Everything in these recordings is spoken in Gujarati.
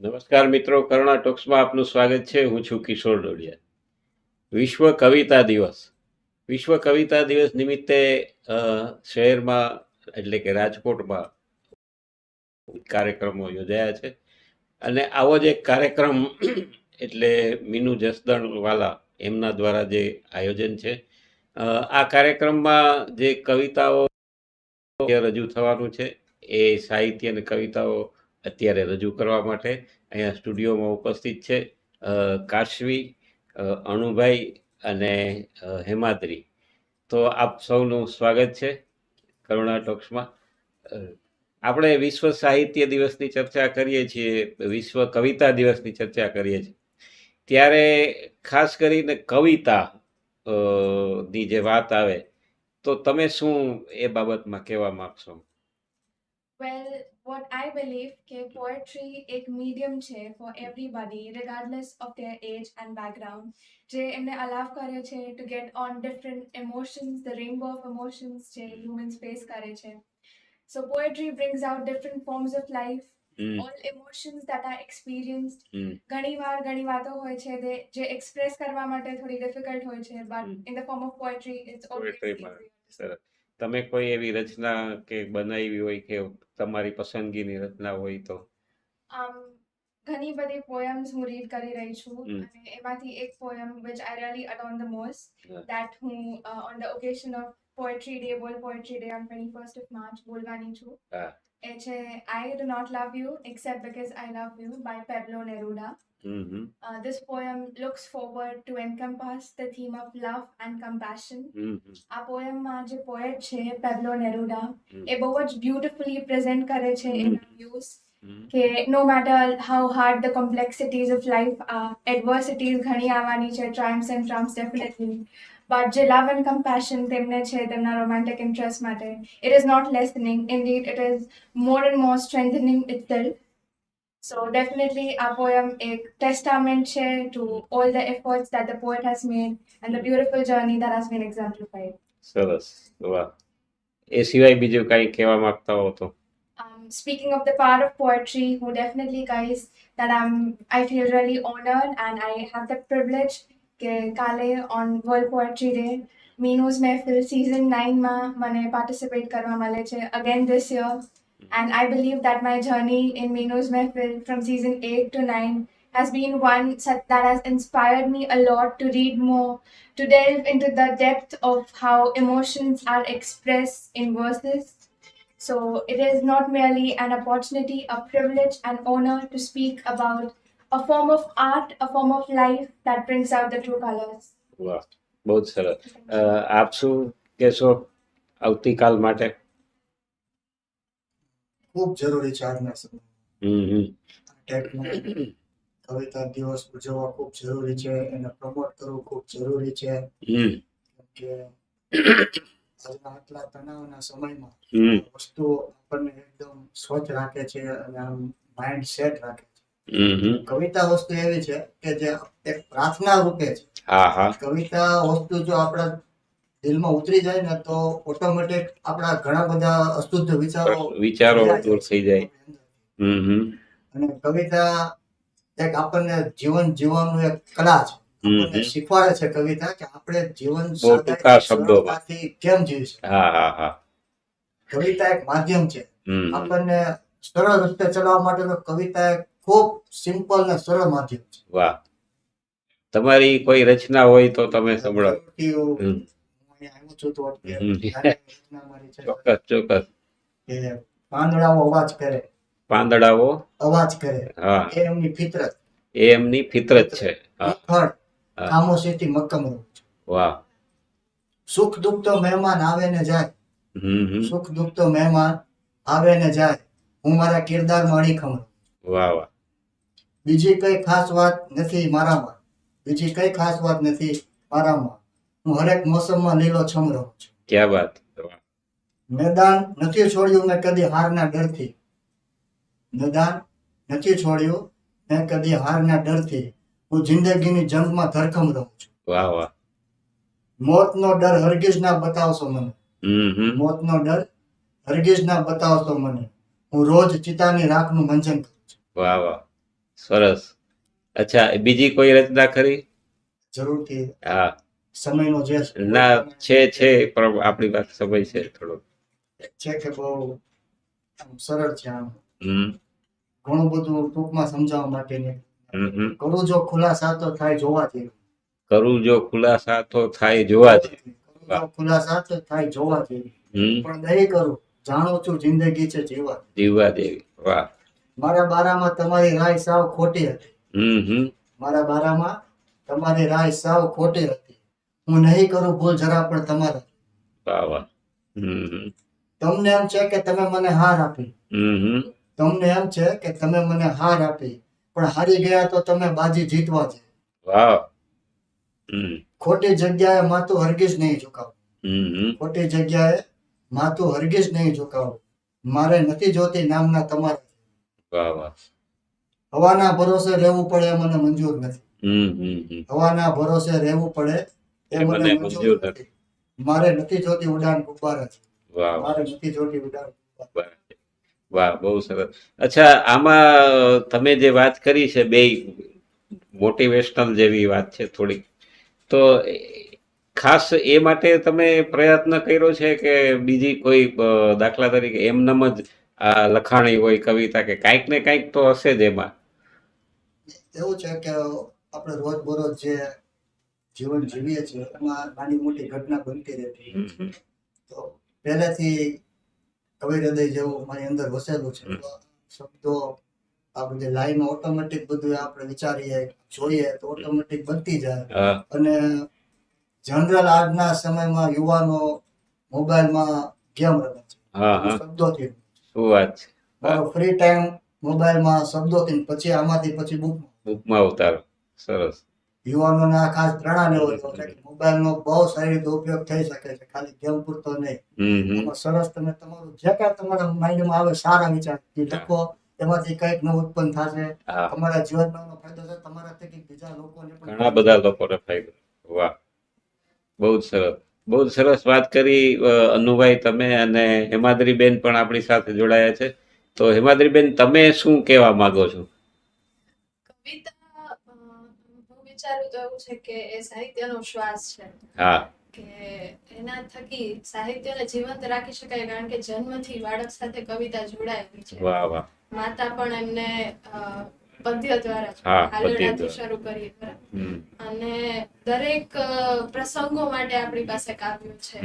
નમસ્કાર મિત્રો, કરુણા આપનું સ્વાગત છે. હું છું કિશોર ડોડિયા. વિશ્વ કવિતા દિવસ. વિશ્વ કવિતા દિવસ નિમિત્તે શહેરમાં એટલે કે રાજકોટમાં કાર્યક્રમો યોજાયા છે. અને આવો જ એક કાર્યક્રમ, એટલે મીનુ જસદણવાલા એમના દ્વારા જે આયોજન છે. આ કાર્યક્રમમાં જે કવિતાઓ રજૂ થવાનું છે, એ સાહિત્ય અને કવિતાઓ અત્યારે રજૂ કરવા માટે અહીંયા સ્ટુડિયોમાં ઉપસ્થિત છે કાશવી અણુભાઈ અને હેમાદ્રી. તો આપ સૌનું સ્વાગત છે કરુણા ટોક્સમાં. આપણે વિશ્વ સાહિત્ય દિવસની ચર્ચા કરીએ છીએ વિશ્વ કવિતા દિવસની ચર્ચા કરીએ છીએ. ત્યારે ખાસ કરીને કવિતા ની જે વાત આવે તો તમે શું એ બાબતમાં કહેવા માંગશો? Well, what I believe કે poetry એક medium છે for everybody regardless of their age and background જે એમને allow કરે છે to get on different emotions the rainbow of emotions જે humans face કરે છે brings out different forms of life hmm all emotions that are experienced હમ ઘણી વાર ઘણી વાતો હોય છે જે એક્સપ્રેસ કરવા માટે થોડી ડિફિકલ્ટ હોય છે હમ. but in the form of poetry it's always Poetry માં. easier. સરસ તમે કોઈ એવી રચના કે બનાવી હોય કે તમારી પસંદગીની રચના હોય તો um ઘણી બધી પોયમ્સ હું રીડ કરી રહી છું. અને એમાંથી એક poem which I really adore the most Yeah. that હું uh, on the occasion of poetry day world poetry day on 21st of March બોલવાની છું હા. એ છે I do not love you except because I love you by Pablo Neruda hmm hmm uh, this poem looks forward to encompass the theme of love and compassion હમ હમ આ પોયમમાં જે પોએટ છે પેબ્લો નેરુડા એ બહુ જ બ્યુટિફુલી પ્રેઝન્ટ કરે છે હમ. એના વ્યૂઝ કે no matter how hard the complexities of life adversities ઘણી આવવાની છે triumphs and traumas definitely but જે લવ એન્ડ કમ્પેશન તેમને છે તેમના રોમેન્ટિક ઇન્ટરેસ્ટ માટે it is not lessening in it is more and more strengthening itself so definitely આ પોયમ એક ટેસ્ટામેન્ટ છે to all the efforts that the poet has made and the beautiful journey that has been exemplified સરસ વાહ એ સિવાય બીજું કાંઈ કહેવા માંગતા હો તો um, speaking of the power of poetry, who definitely guys that I'm I feel really honored and I have the privilege કે કાલે on World Poetry Day મીનુઝ Mehfil season 9 માં મને participate કરવા મળે છે again this year and I believe that my journey in Meenu's Mehfil from season 8 to 9 has been one such that has inspired me a lot to read more, to delve into the depth of how emotions are expressed in verses. So it is not merely an opportunity, a privilege, and honor to speak about a form of art, a form of life that brings out the true colors. વાહ બહુ જ સરસ. આપ શું કહેશો આવતીકાલ માટે? ખૂબ જરૂરી છે આજના સમય. હમ હમ. કવિતા દિવસ ઉજવવા ખૂબ જરૂરી છે એને પ્રમોટ કરવું ખૂબ જરૂરી છે. હમ. કે આજના આટલા તણાવના સમયમાં હમ. વસ્તુઓ આપણને એકદમ સ્વચ્છ રાખે છે અને આમ માઇન્ડ સેટ રાખે કવિતા વસ્તુ એવી છે કે જે એક પ્રાર્થના રૂપે છે. કવિતા વસ્તુ જો આપણા દિલમાં ઉતરી જાય ને તો ઓટોમેટિક આપણા ઘણા બધા અશુદ્ધ વિચારો વિચારો દૂર થઈ જાય. અને કવિતા એક આપણને જીવન જીવવાનું એક કલા છે. આપણને શીખવાડે છે કવિતા કે આપણે જીવન સરળતાથી કેમ જીવી શકીએ હા હા હા. કવિતા એક માધ્યમ છે. આપણને સરળ રસ્તે ચલાવવા માટે કવિતા એક ખૂબ સિમ્પલ ને સરળ માધ્યમ છે. વાહ. તમારી કોઈ રચના હોય તો તમે સંભળાવો આવ્યો છું તો છે. ચોક્કસ ચોક્કસ. પાંદડાઓ અવાજ કરે. પાંદડાઓ? અવાજ કરે. એ એમની ફિતરત. એ એમની ફિતરત છે. ખડ ખામોશીથી મક્કમ વાહ. સુખ દુઃખ તો મહેમાન આવે ને જાય. સુખ દુઃખ તો મહેમાન આવે ને જાય. હું મારા કિરદારમાં અડીખમ રહું. વાહ વાહ. બીજી કઈ ખાસ વાત નથી મારામાં. બીજી કઈ ખાસ વાત નથી મારામાં. હું હરેક મોસમમાં લીલો છમ રહું છું. ક્યાં વાત? મેદાન નથી છોડ્યું મેં કદી હારના ડરથી. મેદાન નથી છોડ્યું મેં કદી હારના ડરથી. હું જિંદગીની જંગમાં ધરખમ રહું છું. વાહ વાહ. મોતનો ડર હરગીજ ના બતાવશો મને. મોતનો ડર હરગીજ ના બતાવશો મને. હું રોજ ચિતાની રાખનું મંજન કરું છું. વાહ વાહ. સરસ. અચ્છા બીજી કોઈ રચના ખરી? જરૂરથી. હા. સમયનો જે ના છે છે પણ આપણી પાસે સમય છે થોડો. છે કે બહુ સરળ છે આમ. ઘણું બધું ટૂંકમાં સમજાવવા માટે ને હમ. કરું જો ખુલાસા તો થાય જોવા જેવું. કરું જો ખુલાસા તો થાય જોવા જ કરું જો ખુલાસા તો થાય જોવા જેવું. પણ નહીં કરું. જાણું છું જિંદગી છે જીવા જીવવા દેવી વાહ. મારા બારામાં તમારી રાય સાવ ખોટી હતી. મારા બારામાં તમારી રાય સાવ ખોટી હતી. હું નહીં કરું ભૂલ જરા પણ તમારા. તમને એમ છે કે તમે મને હાર આપી. તમને એમ છે કે તમે મને હાર આપી. પણ હારી ગયા તો તમે બાજી જીતવા છે. ખોટી જગ્યાએ માથું હરગીજ નહીં ઝુકાવ. ખોટી જગ્યાએ માથું હરગીજ નહીં ઝુકાવું. મારે નથી જોતી નામના તમારા વાહ વાહ. હવાના ભરોસે રહેવું પડે એ મને મંજૂર નથી. હમ હમ હમ. હવાના ભરોસે રહેવું પડે એ મને મંજૂર નથી. મારે નથી જોતી ઉડાન ગુબ્બારા મારે નથી જોતી ઉડાન વાહ બહુ સરસ. અચ્છા આમાં તમે જે વાત કરી છે બે મોટિવેશનલ જેવી વાત છે થોડીક. તો ખાસ એ માટે તમે પ્રયત્ન કર્યો છે કે બીજી કોઈ દાખલા તરીકે એમનેમ જ લખાણી હોય કવિતા કે કાંઈક ને કાંઈક તો હશે જ એમાં. એવું છે કે આપણે રોજ બરોજ જે જીવન જીવીએ છીએ એમાં નાની મોટી ઘટના બનતી રહેતી. તો પહેલેથી કવિ હૃદય જેવું મારી અંદર વસેલું છે. શબ્દો આ બધી લાઈનો ઓટોમેટિક બધું આપણે વિચારીએ જોઈએ તો ઓટોમેટિક બનતી જાય. અને જનરલ આજના સમયમાં યુવાનો મોબાઈલમાં ગેમ રમે છે. શબ્દોથી શું વાત છે? મારો ફ્રી ટાઈમ મોબાઈલમાં શબ્દોથી પછી આમાંથી પછી બુક બુકમાં ઉતારો. સરસ. યુવાનોને આ ખાસ પ્રેરણા હોય છે કે મોબાઈલનો બહુ સારી રીતે ઉપયોગ થઈ શકે છે. ખાલી ગેમ પૂરતો નહીં. એમાં સરસ તમે તમારું જે કાંઈ તમારા માઇન્ડમાં આવે સારા વિચાર એ લખો એમાંથી કંઈક નવું ઉત્પન્ન થશે. તમારા જીવનમાં ફાયદો છે તમારા થકી બીજા લોકોને પણ ઘણા બધા લોકોને ફાયદો. વાહ. બહુ જ સરસ. બહુ સરસ વાત કરી અનુભાઈ તમે અને હેમાદ્રીબેન પણ આપણી સાથે જોડાયા છે. તો હેમાદ્રીબેન તમે શું કહેવા માંગો છો? કવિતા હું વિચારું તો એવું છે કે એ સાહિત્યનો શ્વાસ છે. હા. કે એના થકી સાહિત્યને જીવંત રાખી શકાય કારણ કે જન્મથી બાળક સાથે કવિતા જોડાયેલી છે. વાહ વાહ. માતા પણ એમને પદ્ય દ્વારા હાલરડાથી શરૂ કરી બરાબર. અને દરેક પ્રસંગો માટે આપણી પાસે કાવ્યો છે.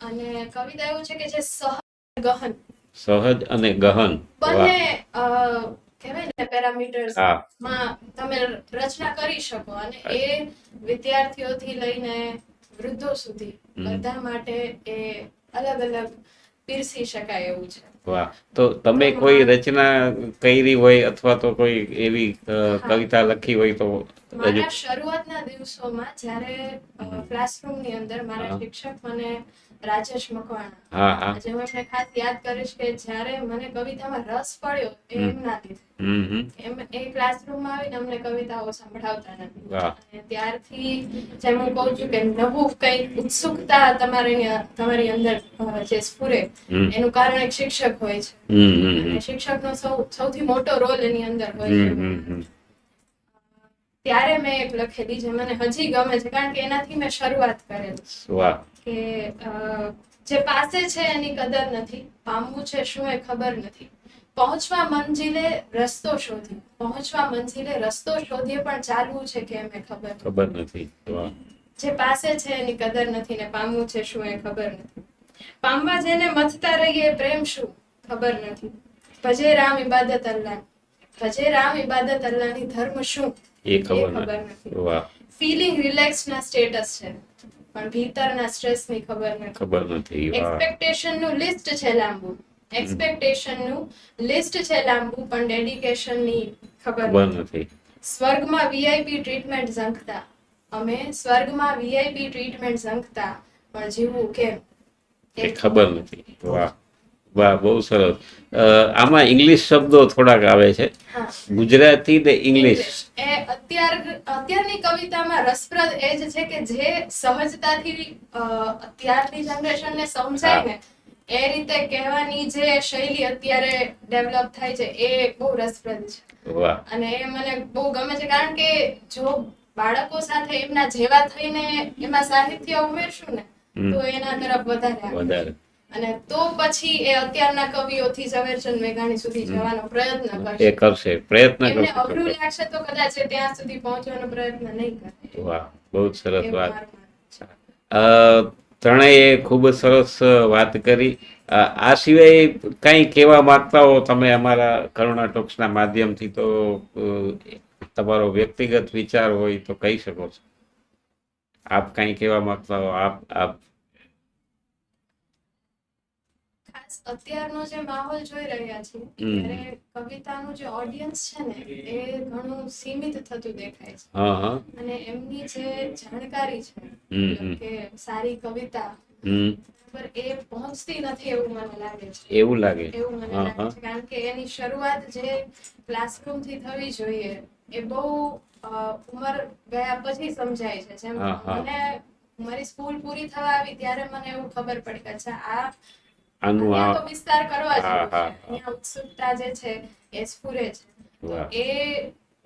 અને કવિતા એવું છે કે જે સહજ ગહન. સહજ અને ગહન. બંને કહેવાય ને પેરામીટર્સમાં તમે રચના કરી શકો અને એ વિદ્યાર્થીઓથી લઈને વૃદ્ધો સુધી બધા માટે એ અલગ અલગ પીરસી શકાય એવું છે. વાહ. તો તમે કોઈ રચના કરી હોય અથવા તો કોઈ એવી કવિતા લખી હોય તો મારા શરૂઆતના દિવસોમાં જ્યારે ક્લાસરૂમની અંદર મારા શિક્ષક મને રાજેશ મકવાણા આજે હું એમને ખાસ યાદ કરીશ કે જ્યારે મને કવિતામાં રસ પડ્યો એ હમ. એમના લીધે. હમ હમ. એમ એ ક્લાસરૂમમાં આવીને અમને કવિતાઓ સંભળાવતા નથી. ત્યારથી જેમ હું કહું છું કે નવું કઈ ઉત્સુકતા તમારી તમારી અંદર જે સ્ફુરે એનું કારણ એક શિક્ષક હોય છે. શિક્ષક નો શિક્ષકનો સૌ સૌથી મોટો રોલ એની અંદર હોય છે. ત્યારે મેં એક લખેલી જે મને હજી ગમે છે કારણ કે એનાથી મેં શરૂઆત કરેલી. કે જે પાસે છે એની કદર નથી પામવું છે શું એ ખબર નથી. પહોંચવા મંજિલે રસ્તો શોધી પહોંચવા મંજિલે રસ્તો શોધીએ પણ ચાલવું છે કે એમ ખબર ખબર નથી જે પાસે છે એની કદર નથી ને પામવું છે શું એ ખબર નથી. પામવા જેને મથતા રહીએ પ્રેમ શું? ખબર નથી. ભજે રામ ઇબાદત અલ્લાહ ભજે રામ ઇબાદત અલ્લાહની ધર્મ શું? એ ખબર નથી ફીલિંગ રિલેક્સ ના સ્ટેટસ છે. પણ ભીતરના સ્ટ્રેસની ખબર નથી. ખબર નથી એક્સપેક્ટેશનનું લિસ્ટ છે લાંબુ. એક્સપેક્ટેશનનું લિસ્ટ છે લાંબુ પણ ડેડિકેશનની ખબર નથી. સ્વર્ગમાં વીઆઈપી ટ્રીટમેન્ટ ઝંખતા. અમે સ્વર્ગમાં વીઆઈપી ટ્રીટમેન્ટ ઝંખતા પણ જીવવું કેમ? એ ખબર નથી. વાહ. વાહ બહુ સરસ. આમાં ઇંગ્લિશ શબ્દો થોડાક આવે છે. ગુજરાતી ને ઇંગ્લિશ. એ અત્યાર અત્યારની કવિતામાં રસપ્રદ એ જ છે કે જે સહજતાથી અત્યારની જનરેશનને સમજાય ને એ રીતે કહેવાની જે શૈલી અત્યારે ડેવલપ થાય છે એ બહુ રસપ્રદ છે. અને એ મને બહુ ગમે છે કારણ કે જો બાળકો સાથે એમના જેવા થઈને એમાં સાહિત્ય ઉમેરશું ને તો એના તરફ વધારે વધારે. અને તો પછી એ અત્યારના કવિઓથી ઝવેરચંદ મેઘાણી સુધી જવાનો પ્રયત્ન એ કરશે. કરશે પ્રયત્ન કરશે. એને અઘરું લાગશે તો કદાચ એ ત્યાં સુધી પહોંચવાનો પ્રયત્ન નહીં કરે. વાહ બહુ સરસ વાત. ત્રણેય ખૂબ સરસ વાત કરી. આ સિવાય કંઈ કહેવા માંગતા હો તમે અમારા કરુણા ટોક્સના માધ્યમથી તો તમારો વ્યક્તિગત વિચાર હોય તો કહી શકો છો. આપ કંઈ કહેવા માંગતા હો આપ આપ ખાસ અત્યારનો જે માહોલ જોઈ રહ્યા છીએ ત્યારે કવિતાનું જે ઓડિયન્સ છે ને એ ઘણું સીમિત થતું દેખાય છે. અને એમની જે જાણકારી છે કે સારી કવિતા પર એ પહોંચતી નથી એવું મને લાગે છે. એવું લાગે. એવું મને લાગે છે. કારણ કે એની શરૂઆત જે ક્લાસરૂમથી થવી જોઈએ એ બહુ ઉંમર ગયા પછી સમજાય છે. જેમ. મને મારી સ્કૂલ પૂરી થવા આવી ત્યારે મને એવું ખબર પડી કે આ આનું આ વિસ્તાર કરવા. અહીંયા ઉત્સુકતા જે છે એ સ્ફુરે છે. એ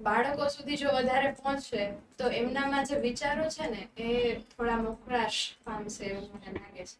બાળકો સુધી જો વધારે પહોંચશે તો એમનામાં જે વિચારો છે ને એ થોડા મોકળાશ પામશે એવું મને લાગે છે.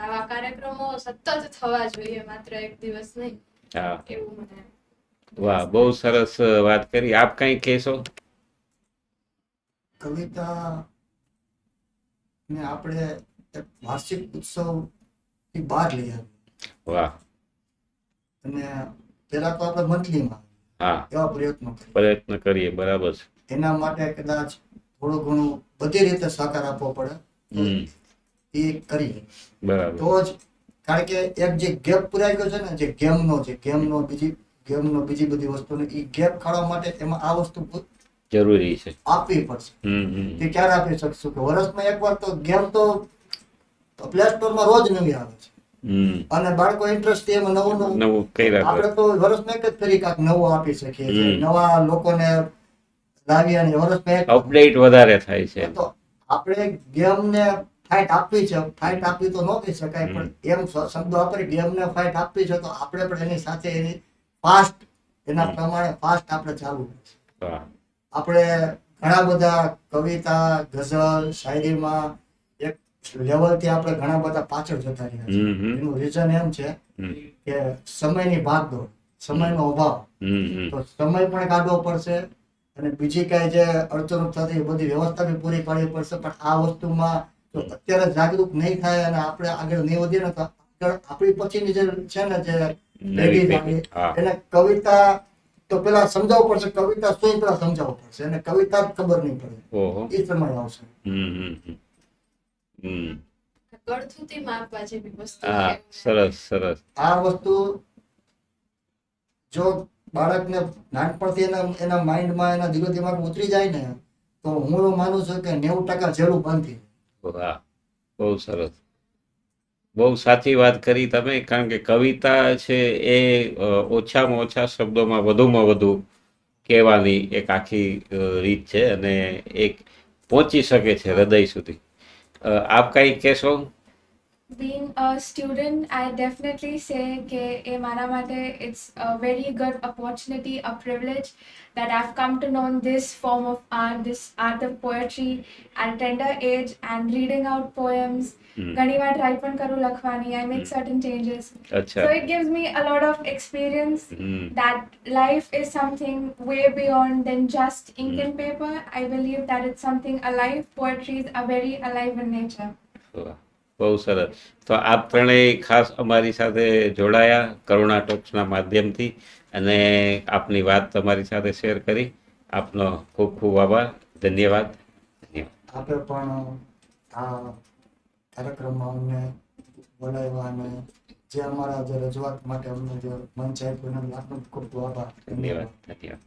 આવા કાર્યક્રમો સતત થવા જોઈએ માત્ર એક દિવસ નહીં. એવું મને વાહ બહુ સરસ વાત કરી. આપ કઈ કહેશો? કવિતા ને આપણે વાર્ષિક ઉત્સવથી બહાર લઈ આવી વાહ. અને પેલા તો આપણે મંથલીમાં હા. એવા પ્રયત્નો પ્રયત્ન કરીએ બરાબર છે. એના માટે કદાચ થોડું ઘણું બધી રીતે સહકાર આપવો પડે. હમ. એ કરીએ. બરાબર. તો જ કારણ કે એક જે ગેપ પુરાઈ ગયો છે ને જે ગેમનો છે ગેમનો બીજી ગેમનો બીજી બધી વસ્તુનો એ ગેપ ખાવા માટે એમાં આ વસ્તુ જરૂરી છે. આપવી પડશે. તે ક્યારે આપી શકશું? કે વર્ષમાં એકવાર તો ગેમ તો પ્લે સ્ટોરમાં રોજ નવી આવે છે. અને બાળકો ઇન્ટરેસ્ટ એમાં નવું નવું. આપણે તો વર્ષમાં એક જ ફરી કાંક નવું આપી શકીએ છીએ. નવા લોકોને લાવી અને વર્ષમાં અપડેટ વધારે થાય છે. તો આપણે ગેમને ફાઇટ આપવી છે. ફાઇટ આપવી તો ન કહી શકાય પણ એમ શબ્દો આપણે ગેમને ફાઇટ આપવી છે તો આપણે પણ એની સાથે એની ફાસ્ટ એના પ્રમાણે ફાસ્ટ આપણે ચાલવું પડશે. આપણે ઘણા બધા કવિતા ગઝલ શાયરીમાં લેવલથી આપણે ઘણા બધા પાછળ જતા રહ્યા છે હમ હમ. એનું રીઝન એમ છે કે સમયની ભાગદોડ સમયનો અભાવ. તો સમય પણ કાઢવો પડશે અને બીજી કઈ જે અડચણો થતી એ બધી વ્યવસ્થા બી પૂરી પાડવી પડશે. પણ આ વસ્તુમાં જો અત્યારે જાગૃત નહીં થાય અને આપણે આગળ નહીં વધીએ ને તો આગળ આપણી પછીની જે છે ને જે. એને કવિતા તો પેલા સમજાવવું પડશે કવિતા શું પેલા સમજાવવું પડશે. અને કવિતા જ ખબર નહીં પડે. એ સમય આવશે. ગળથુથી માપવા જેવી વસ્તુ હા સરસ સરસ. આ વસ્તુ જો બાળકને નાનપણથી એના એના માઇન્ડમાં એના દિલો દિમાગ ઉતરી જાય ને તો હું એવું માનું છું કે નેવું ટકા જેલું બંધ થઈ વાહ બહુ સરસ. બહુ સાચી વાત કરી તમે કારણ કે કવિતા છે એ ઓછામાં ઓછા શબ્દોમાં વધુમાં વધુ કહેવાની એક આખી રીત છે અને એક પહોંચી શકે છે હૃદય સુધી. આપ કંઈ કહેશો? Being a student, I definitely say કે એ મારા માટે it's a very good opportunity, a privilege that I've come to know this form of art, this art of poetry at a tender age and reading out poems. હમ. ઘણી વાર try પણ કરું લખવાની, I make certain changes. અચ્છા So it gives me a lot of experience hmm that life is something way beyond than just ink Mm. and paper. I believe that it's something alive. Poetries are very alive in nature. વાહ, બહુ સરસ. તો આપ ત્રણેય ખાસ અમારી સાથે જોડાયા કરુણા ટોક્સના માધ્યમથી અને આપની વાત તમારી સાથે શેર કરી. આપનો ખૂબ ખૂબ આભાર. ધન્યવાદ. ધન્યવાદ. આપણે પણ આ કાર્યક્રમમાં અમને બોલાવ્યા અને જે અમારા જે રજૂઆત માટે અમને જે મંચ આપ્યું એનો આપનો ખૂબ ખૂબ આભાર. ધન્યવાદ. ધન્યવાદ.